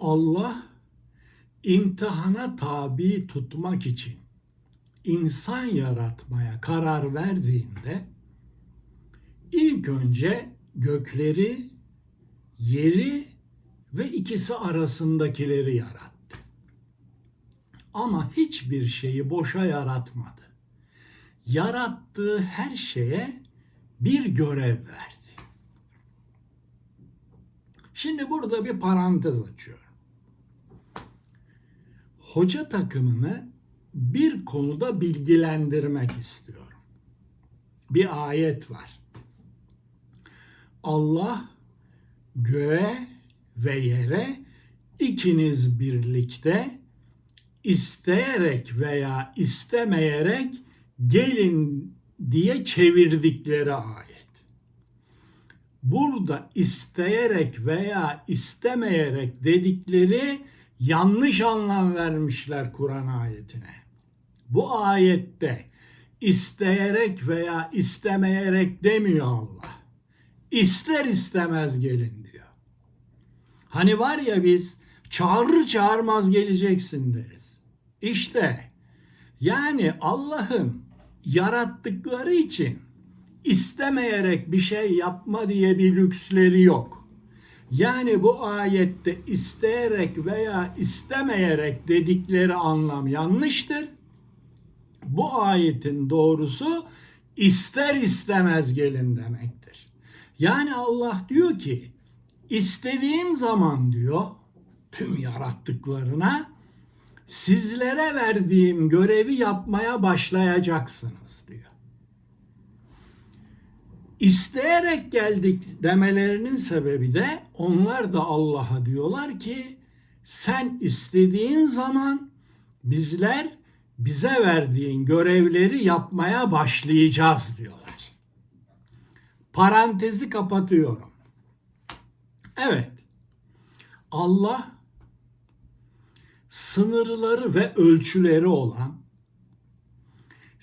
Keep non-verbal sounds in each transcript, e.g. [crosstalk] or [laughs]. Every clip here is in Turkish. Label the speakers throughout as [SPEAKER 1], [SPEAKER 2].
[SPEAKER 1] Allah imtihana tabi tutmak için insan yaratmaya karar verdiğinde ilk önce gökleri, yeri ve ikisi arasındakileri yarattı. Ama hiçbir şeyi boşa yaratmadı. Yarattığı her şeye bir görev verdi. Şimdi burada bir parantez açıyorum. Hoca takımını bir konuda bilgilendirmek istiyorum. Bir ayet var. Allah göğe ve yere ikiniz birlikte isteyerek veya istemeyerek gelin diye çevirdikleri ayet. Burada isteyerek veya istemeyerek dedikleri yanlış anlam vermişler Kur'an ayetine. Bu ayette isteyerek veya istemeyerek demiyor Allah. İster istemez gelin diyor. Hani var ya biz çağırır çağırmaz geleceksin deriz. İşte yani Allah'ın yarattıkları için istemeyerek bir şey yapma diye bir lüksleri yok. Yani bu ayette isteyerek veya istemeyerek dedikleri anlam yanlıştır. Bu ayetin doğrusu ister istemez gelin demektir. Yani Allah diyor ki istediğim zaman diyor tüm yarattıklarına sizlere verdiğim görevi yapmaya başlayacaksınız diyor. İsteyerek geldik demelerinin sebebi de onlar da Allah'a diyorlar ki sen istediğin zaman bizler bize verdiğin görevleri yapmaya başlayacağız diyorlar. Parantezi kapatıyorum. Evet. Allah sınırları ve ölçüleri olan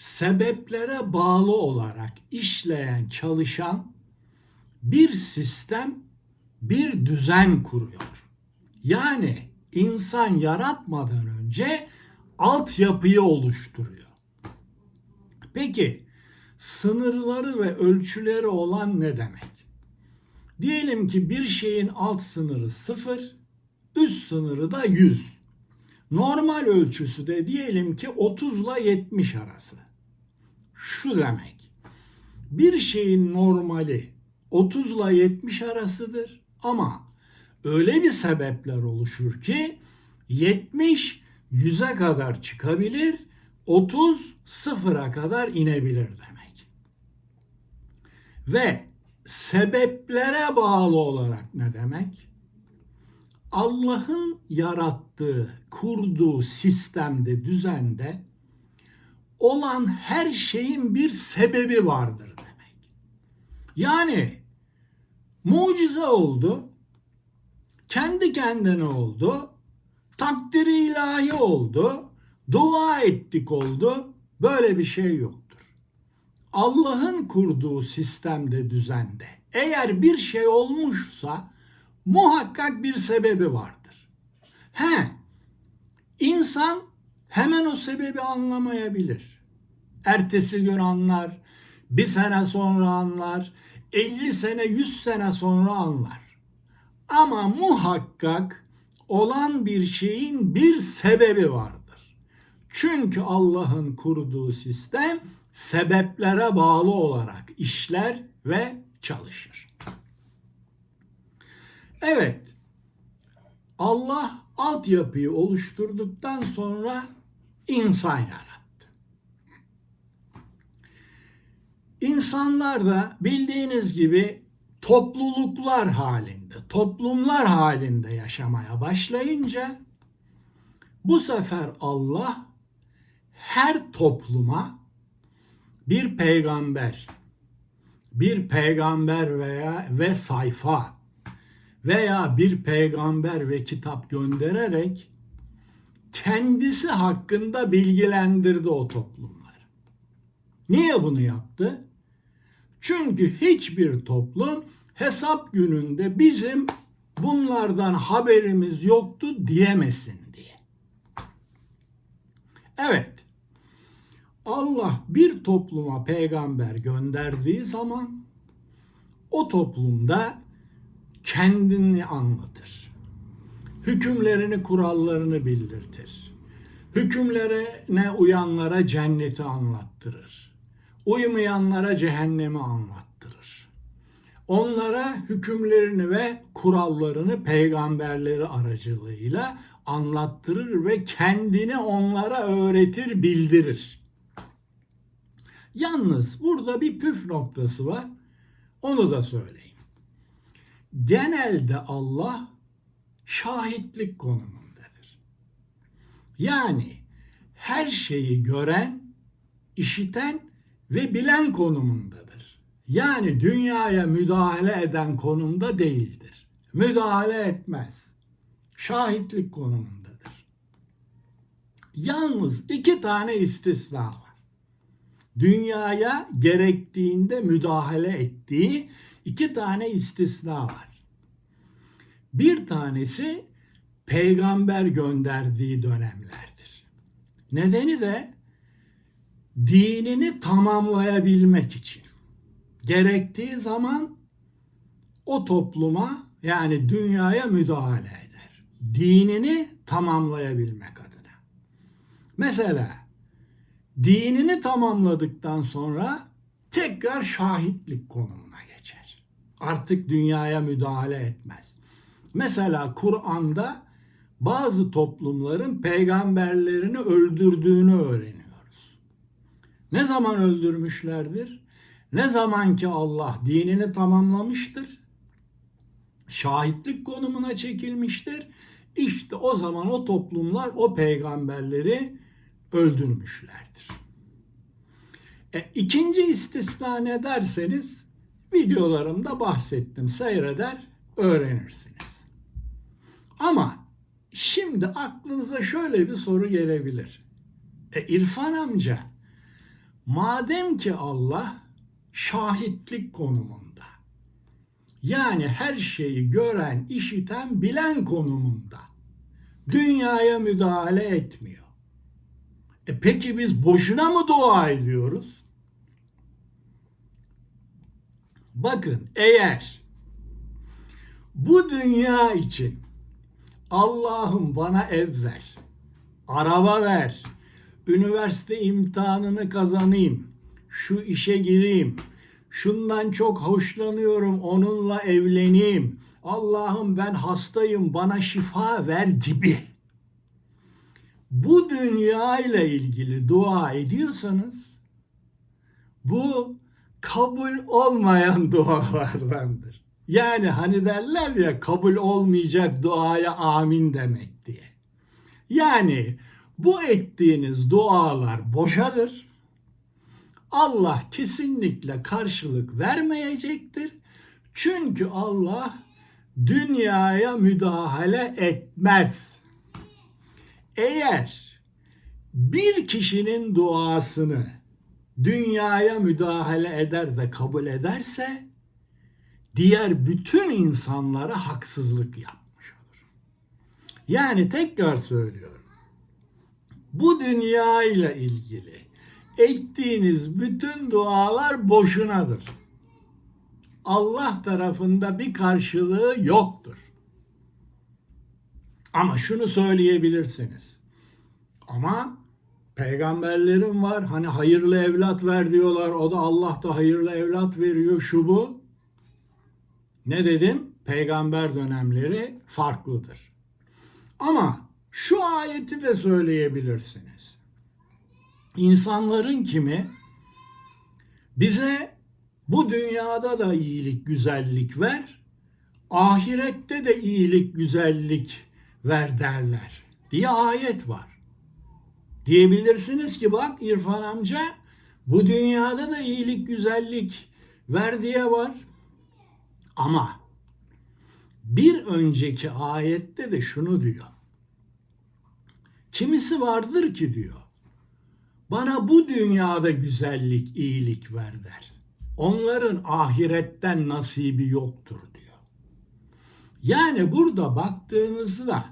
[SPEAKER 1] sebeplere bağlı olarak işleyen, çalışan bir sistem, bir düzen kuruyor. Yani insan yaratmadan önce altyapıyı oluşturuyor. Peki sınırları ve ölçüleri olan ne demek? Diyelim ki bir şeyin alt sınırı sıfır, üst sınırı da 100. Normal ölçüsü de diyelim ki 30 ile 70 arası. Şu demek. Bir şeyin normali 30 ile 70 arasıdır ama öyle bir sebepler oluşur ki 70 100'e kadar çıkabilir, 30 sıfıra kadar inebilir demek. Ve sebeplere bağlı olarak ne demek? Allah'ın yarattığı, kurduğu sistemde, düzende olan her şeyin bir sebebi vardır demek. Yani mucize oldu, kendi kendine oldu, takdiri ilahi oldu, dua ettik oldu, böyle bir şey yoktur. Allah'ın kurduğu sistemde, düzende eğer bir şey olmuşsa muhakkak bir sebebi vardır. He, insan hemen o sebebi anlamayabilir. Ertesi gün anlar, bir sene sonra anlar, 50 sene, 100 sene sonra anlar. Ama muhakkak olan bir şeyin bir sebebi vardır. Çünkü Allah'ın kurduğu sistem sebeplere bağlı olarak işler ve çalışır. Evet. Allah altyapıyı oluşturduktan sonra insan yarattı. İnsanlar da bildiğiniz gibi topluluklar halinde, toplumlar halinde yaşamaya başlayınca bu sefer Allah her topluma bir peygamber, bir peygamber veya ve sayfa veya bir peygamber ve kitap göndererek kendisi hakkında bilgilendirdi o toplumlar. Niye bunu yaptı? Çünkü hiçbir toplum hesap gününde bizim bunlardan haberimiz yoktu diyemesin diye. Evet. Allah bir topluma peygamber gönderdiği zaman o toplumda kendini anlatır. Hükümlerini, kurallarını bildirtir. Hükümlerine uyanlara cenneti anlattırır. Uymayanlara cehennemi anlattırır. Onlara hükümlerini ve kurallarını peygamberleri aracılığıyla anlattırır ve kendini onlara öğretir, bildirir. Yalnız burada bir püf noktası var. Onu da söyleyeyim. Genelde Allah şahitlik konumundadır. Yani her şeyi gören, işiten ve bilen konumundadır. Yani dünyaya müdahale eden konumda değildir. Müdahale etmez. Şahitlik konumundadır. Yalnız iki tane istisna var. Dünyaya gerektiğinde müdahale ettiği iki tane istisna var. Bir tanesi peygamber gönderdiği dönemlerdir. Nedeni de dinini tamamlayabilmek için. Gerektiği zaman o topluma yani dünyaya müdahale eder. Dinini tamamlayabilmek adına. Mesela dinini tamamladıktan sonra tekrar şahitlik konumuna geçer. Artık dünyaya müdahale etmez. Mesela Kur'an'da bazı toplumların peygamberlerini öldürdüğünü öğreniyoruz. Ne zaman öldürmüşlerdir? Ne zaman ki Allah dinini tamamlamıştır, şahitlik konumuna çekilmiştir. İşte o zaman o toplumlar o peygamberleri öldürmüşlerdir. E, ikinci istisna ne derseniz videolarımda bahsettim. Seyreder, öğrenirsiniz. Ama şimdi aklınıza şöyle bir soru gelebilir. E İrfan amca, madem ki Allah şahitlik konumunda, yani her şeyi gören, işiten, bilen konumunda, dünyaya müdahale etmiyor. E peki biz boşuna mı dua ediyoruz? Bakın eğer bu dünya için Allah'ım bana ev ver, araba ver, üniversite imtihanını kazanayım, şu işe gireyim, şundan çok hoşlanıyorum, onunla evleneyim, Allah'ım ben hastayım, bana şifa ver gibi. Bu dünya ile ilgili dua ediyorsanız bu kabul olmayan [laughs] dualardandır. Yani hani derler ya kabul olmayacak duaya amin demek diye. Yani bu ettiğiniz dualar boşadır. Allah kesinlikle karşılık vermeyecektir. Çünkü Allah dünyaya müdahale etmez. Eğer bir kişinin duasını dünyaya müdahale eder de kabul ederse diğer bütün insanlara haksızlık yapmış olur. Yani tekrar söylüyorum. Bu dünya ile ilgili ettiğiniz bütün dualar boşunadır. Allah tarafında bir karşılığı yoktur. Ama şunu söyleyebilirsiniz. Ama peygamberlerim var. Hani hayırlı evlat ver diyorlar. O da Allah da hayırlı evlat veriyor. Şu bu. Ne dedim? Peygamber dönemleri farklıdır. Ama şu ayeti de söyleyebilirsiniz. İnsanların kimi bize bu dünyada da iyilik, güzellik ver, ahirette de iyilik, güzellik ver derler diye ayet var. Diyebilirsiniz ki bak İrfan amca bu dünyada da iyilik, güzellik ver diye var. Ama bir önceki ayette de şunu diyor. Kimisi vardır ki diyor. Bana bu dünyada güzellik, iyilik ver der. Onların ahiretten nasibi yoktur diyor. Yani burada baktığınızda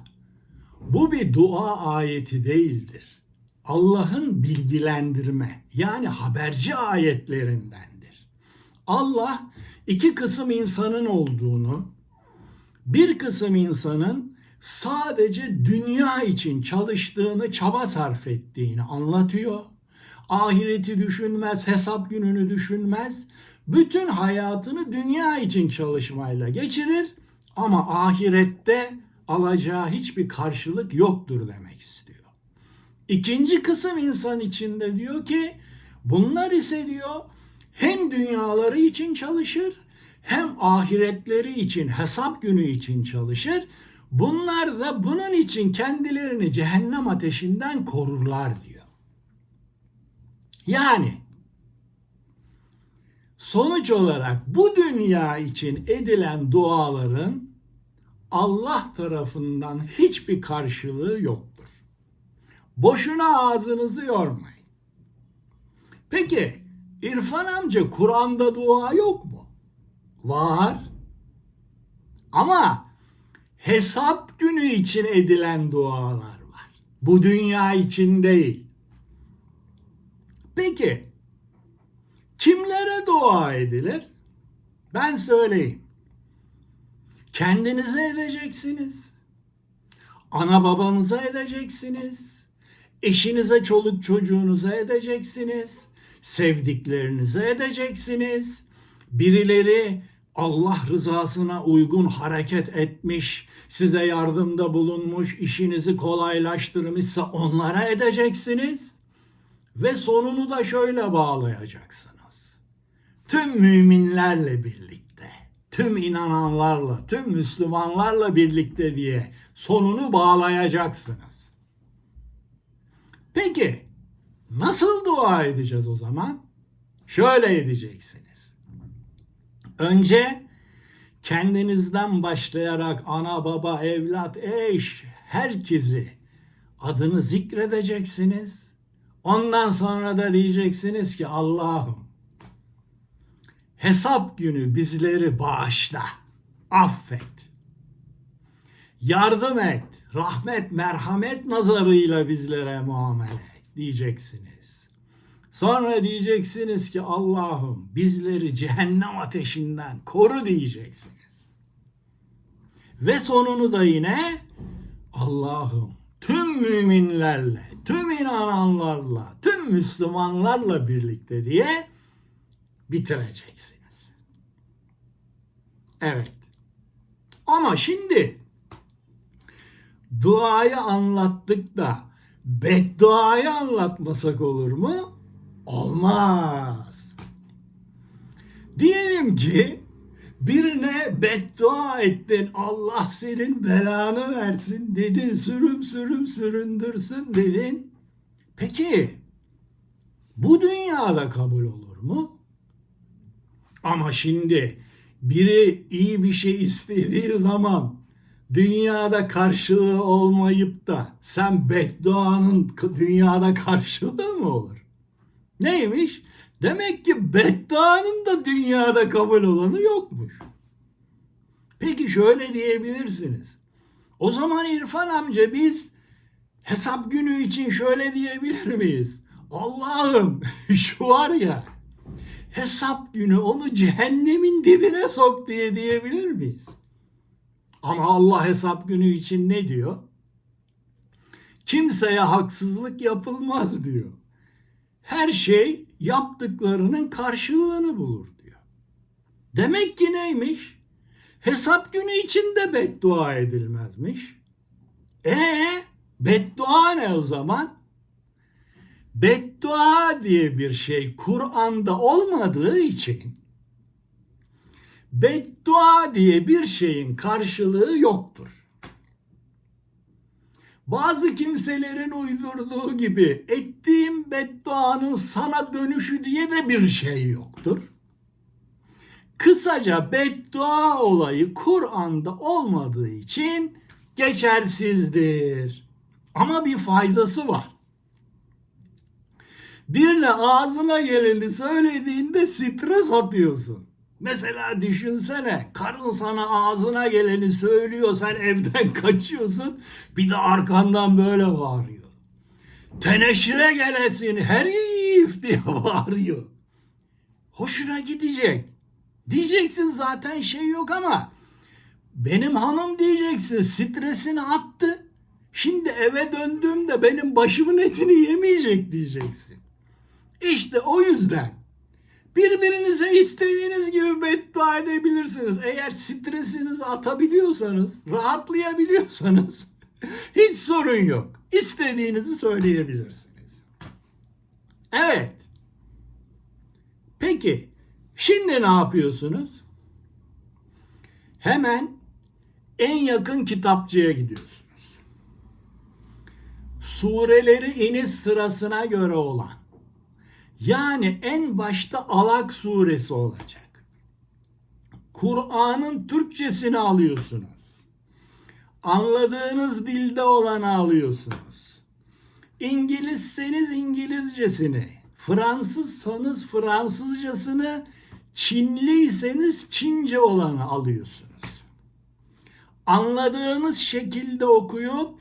[SPEAKER 1] bu bir dua ayeti değildir. Allah'ın bilgilendirme yani haberci ayetlerindendir. Allah iki kısım insanın olduğunu, bir kısım insanın sadece dünya için çalıştığını, çaba sarf ettiğini anlatıyor. Ahireti düşünmez, hesap gününü düşünmez. Bütün hayatını dünya için çalışmayla geçirir ama ahirette alacağı hiçbir karşılık yoktur demek istiyor. İkinci kısım insan içinde diyor ki bunlar ise diyor hem dünyaları için çalışır hem ahiretleri için hesap günü için çalışır. Bunlar da bunun için kendilerini cehennem ateşinden korurlar diyor. Yani sonuç olarak bu dünya için edilen duaların Allah tarafından hiçbir karşılığı yoktur. Boşuna ağzınızı yormayın. Peki İrfan amca Kur'an'da dua yok mu? Var. Ama hesap günü için edilen dualar var. Bu dünya için değil. Peki kimlere dua edilir? Ben söyleyeyim. Kendinize edeceksiniz. Ana babanıza edeceksiniz. Eşinize, çoluk çocuğunuza edeceksiniz. Sevdiklerinize edeceksiniz. Birileri Allah rızasına uygun hareket etmiş, size yardımda bulunmuş, işinizi kolaylaştırmışsa onlara edeceksiniz. Ve sonunu da şöyle bağlayacaksınız. Tüm müminlerle birlikte, tüm inananlarla, tüm Müslümanlarla birlikte diye sonunu bağlayacaksınız. Peki nasıl dua edeceğiz o zaman? Şöyle edeceksiniz. Önce kendinizden başlayarak ana baba evlat eş herkesi adını zikredeceksiniz. Ondan sonra da diyeceksiniz ki Allah'ım hesap günü bizleri bağışla, affet, yardım et, rahmet, merhamet nazarıyla bizlere muamele diyeceksiniz. Sonra diyeceksiniz ki Allah'ım bizleri cehennem ateşinden koru diyeceksiniz. Ve sonunu da yine Allah'ım tüm müminlerle, tüm inananlarla, tüm Müslümanlarla birlikte diye bitireceksiniz. Evet. Ama şimdi duayı anlattık da bedduayı anlatmasak olur mu? Olmaz. Diyelim ki birine beddua ettin Allah senin belanı versin dedin sürüm sürüm süründürsün dedin. Peki bu dünyada kabul olur mu? Ama şimdi biri iyi bir şey istediği zaman dünyada karşılığı olmayıp da sen bedduanın dünyada karşılığı mı olur? Neymiş? Demek ki bedduanın da dünyada kabul olanı yokmuş. Peki şöyle diyebilirsiniz. O zaman İrfan amca biz hesap günü için şöyle diyebilir miyiz? Allah'ım [laughs] şu var ya hesap günü onu cehennemin dibine sok diye diyebilir miyiz? Ama Allah hesap günü için ne diyor? Kimseye haksızlık yapılmaz diyor. Her şey yaptıklarının karşılığını bulur diyor. Demek ki neymiş? Hesap günü için de beddua edilmezmiş. E beddua ne o zaman? Beddua diye bir şey Kur'an'da olmadığı için beddua diye bir şeyin karşılığı yoktur. Bazı kimselerin uydurduğu gibi ettiğim bedduanın sana dönüşü diye de bir şey yoktur. Kısaca beddua olayı Kur'an'da olmadığı için geçersizdir. Ama bir faydası var. Birine ağzına geleni söylediğinde stres atıyorsun. Mesela düşünsene karın sana ağzına geleni söylüyor sen evden [laughs] kaçıyorsun bir de arkandan böyle bağırıyor. Teneşire gelesin herif diye [laughs] bağırıyor. Hoşuna gidecek. Diyeceksin zaten şey yok ama benim hanım diyeceksin stresini attı. Şimdi eve döndüğümde benim başımın etini yemeyecek diyeceksin. İşte o yüzden birbirinize istediğiniz gibi beddua edebilirsiniz. Eğer stresinizi atabiliyorsanız, rahatlayabiliyorsanız [laughs] hiç sorun yok. İstediğinizi söyleyebilirsiniz. Evet. Peki şimdi ne yapıyorsunuz? Hemen en yakın kitapçıya gidiyorsunuz. Sureleri iniş sırasına göre olan yani en başta Alak suresi olacak. Kur'an'ın Türkçesini alıyorsunuz. Anladığınız dilde olanı alıyorsunuz. İngilizseniz İngilizcesini, Fransızsanız Fransızcasını, Çinliyseniz Çince olanı alıyorsunuz. Anladığınız şekilde okuyup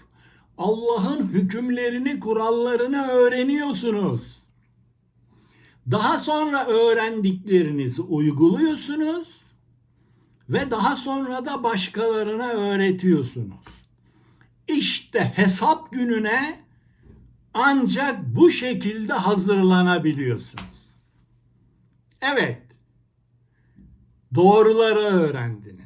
[SPEAKER 1] Allah'ın hükümlerini, kurallarını öğreniyorsunuz. Daha sonra öğrendiklerinizi uyguluyorsunuz ve daha sonra da başkalarına öğretiyorsunuz. İşte hesap gününe ancak bu şekilde hazırlanabiliyorsunuz. Evet. Doğruları öğrendiniz.